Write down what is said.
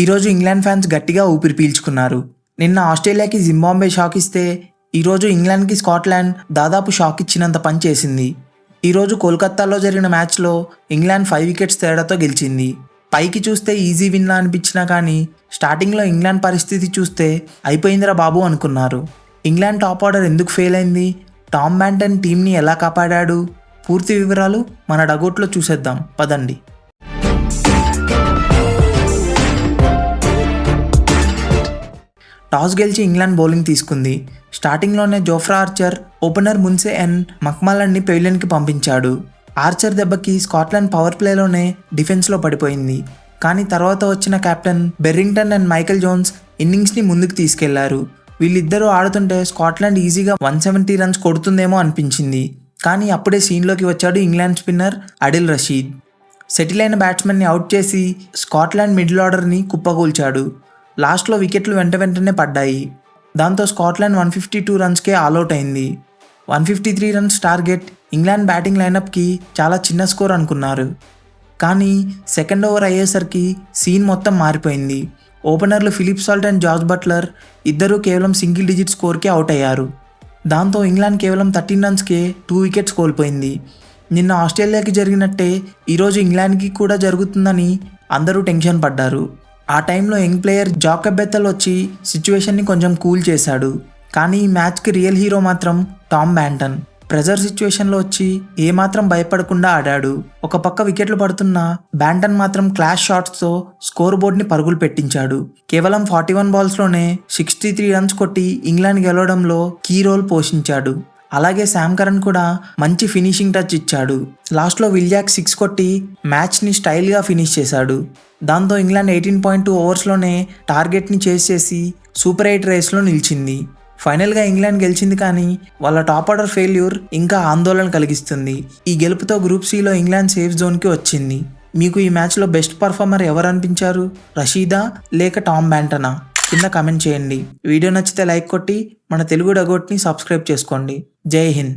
ఈరోజు England fans గట్టిగా ఊపిరి పీల్చుకున్నారు. నిన్న ఆస్ట్రేలియాకి జింబాంబే షాక్ ఇస్తే ఈరోజు ఇంగ్లాండ్కి స్కాట్లాండ్ దాదాపు షాక్ ఇచ్చినంత పని చేసింది. ఈరోజు కోల్కతాలో జరిగిన మ్యాచ్లో ఇంగ్లాండ్ ఫైవ్ వికెట్స్ తేడాతో గెలిచింది. పైకి చూస్తే ఈజీ విన్లా అనిపించినా కానీ స్టార్టింగ్లో ఇంగ్లాండ్ పరిస్థితి చూస్తే అయిపోయిందిరా బాబు అనుకున్నారు. ఇంగ్లాండ్ టాప్ ఆర్డర్ ఎందుకు ఫెయిల్ అయింది? టామ్ బ్యాంటన్ టీంని ఎలా కాపాడాడు? పూర్తి వివరాలు మన డగోట్లో చూసేద్దాం. పదండి. టాస్ గెలిచి ఇంగ్లాండ్ బౌలింగ్ తీసుకుంది. స్టార్టింగ్లోనే Jofra Archer opener Munsey and మక్మాలన్ని పెవిలియన్కి పంపించాడు. ఆర్చర్ దెబ్బకి స్కాట్లాండ్ పవర్ ప్లేలోనే డిఫెన్స్లో పడిపోయింది. కానీ తర్వాత వచ్చిన captain Berrington and Michael Jones ఇన్నింగ్స్ని ముందుకు తీసుకెళ్ళారు. వీళ్ళిద్దరూ ఆడుతుంటే స్కాట్లాండ్ ఈజీగా వన్ సెవెంటీ రన్స్ కొడుతుందేమో అనిపించింది. కానీ అప్పుడే సీన్లోకి వచ్చాడు England spinner Adil Rashid. Settle అయిన బ్యాట్స్మెన్ని అవుట్ చేసి స్కాట్లాండ్ మిడిల్ ఆర్డర్ని కుప్పగూల్చాడు. లాస్ట్లో వికెట్లు వెంట వెంటనే పడ్డాయి. దాంతో స్కాట్లాండ్ వన్ ఫిఫ్టీ టూ రన్స్కే ఆల్అవుట్ అయింది. One fifty three runs target England batting లైనప్కి చాలా చిన్న స్కోర్ అనుకున్నారు. కానీ సెకండ్ ఓవర్ అయ్యేసరికి సీన్ మొత్తం మారిపోయింది. ఓపెనర్లు Philip Salt and George Buttler ఇద్దరూ కేవలం సింగిల్ డిజిట్ స్కోర్కే అవుట్ అయ్యారు. దాంతో ఇంగ్లాండ్ కేవలం థర్టీన్ రన్స్కే టూ వికెట్స్ కోల్పోయింది. నిన్న ఆస్ట్రేలియాకి జరిగినట్టే ఈరోజు ఇంగ్లాండ్కి కూడా జరుగుతుందని అందరూ టెన్షన్ పడ్డారు. ఆ టైంలో యంగ్ ప్లేయర్ జాకబ్ బెత్తల్ వచ్చి సిచ్యువేషన్ని కొంచెం కూల్ చేశాడు. కానీ ఈ మ్యాచ్కి రియల్ హీరో మాత్రం టామ్ బ్యాంటన్ ప్రెజర్ సిచ్యువేషన్లో వచ్చి ఏమాత్రం భయపడకుండా ఆడాడు. ఒక పక్క వికెట్లు పడుతున్న బ్యాంటన్ మాత్రం క్లాష్ షాట్స్తో స్కోర్ బోర్డ్ని పరుగులు పెట్టించాడు. కేవలం ఫార్టీ వన్ బాల్స్లోనే సిక్స్టీ త్రీ రన్స్ కొట్టి ఇంగ్లాండ్ గెలవడంలో కీ రోల్ పోషించాడు. అలాగే శామ్ కరణ్ కూడా మంచి ఫినిషింగ్ టచ్ ఇచ్చాడు. లాస్ట్లో విల్యాక్ సిక్స్ కొట్టి మ్యాచ్ని స్టైల్గా ఫినిష్ చేశాడు. దాంతో ఇంగ్లాండ్ ఎయిటీన్ పాయింట్ టూ ఓవర్స్లోనే టార్గెట్ని చేస్ చేసి సూపర్ ఎయిట్ రేస్లో నిలిచింది. ఫైనల్గా ఇంగ్లాండ్ గెలిచింది కానీ వాళ్ళ టాప్ ఆర్డర్ ఫెయిల్యూర్ ఇంకా ఆందోళన కలిగిస్తుంది. ఈ గెలుపుతో గ్రూప్ సిలో ఇంగ్లాండ్ సేఫ్ జోన్కి వచ్చింది. మీకు ఈ మ్యాచ్లో బెస్ట్ పర్ఫార్మర్ ఎవరు అనిపించారు? రషీదా లేక టామ్ బ్యాంటనా? కింద కామెంట్ చేయండి. వీడియో నచ్చితే లైక్ కొట్టి మన తెలుగు డగోట్ని సబ్స్క్రైబ్ చేసుకోండి. ജയ് ഹിന്ദ്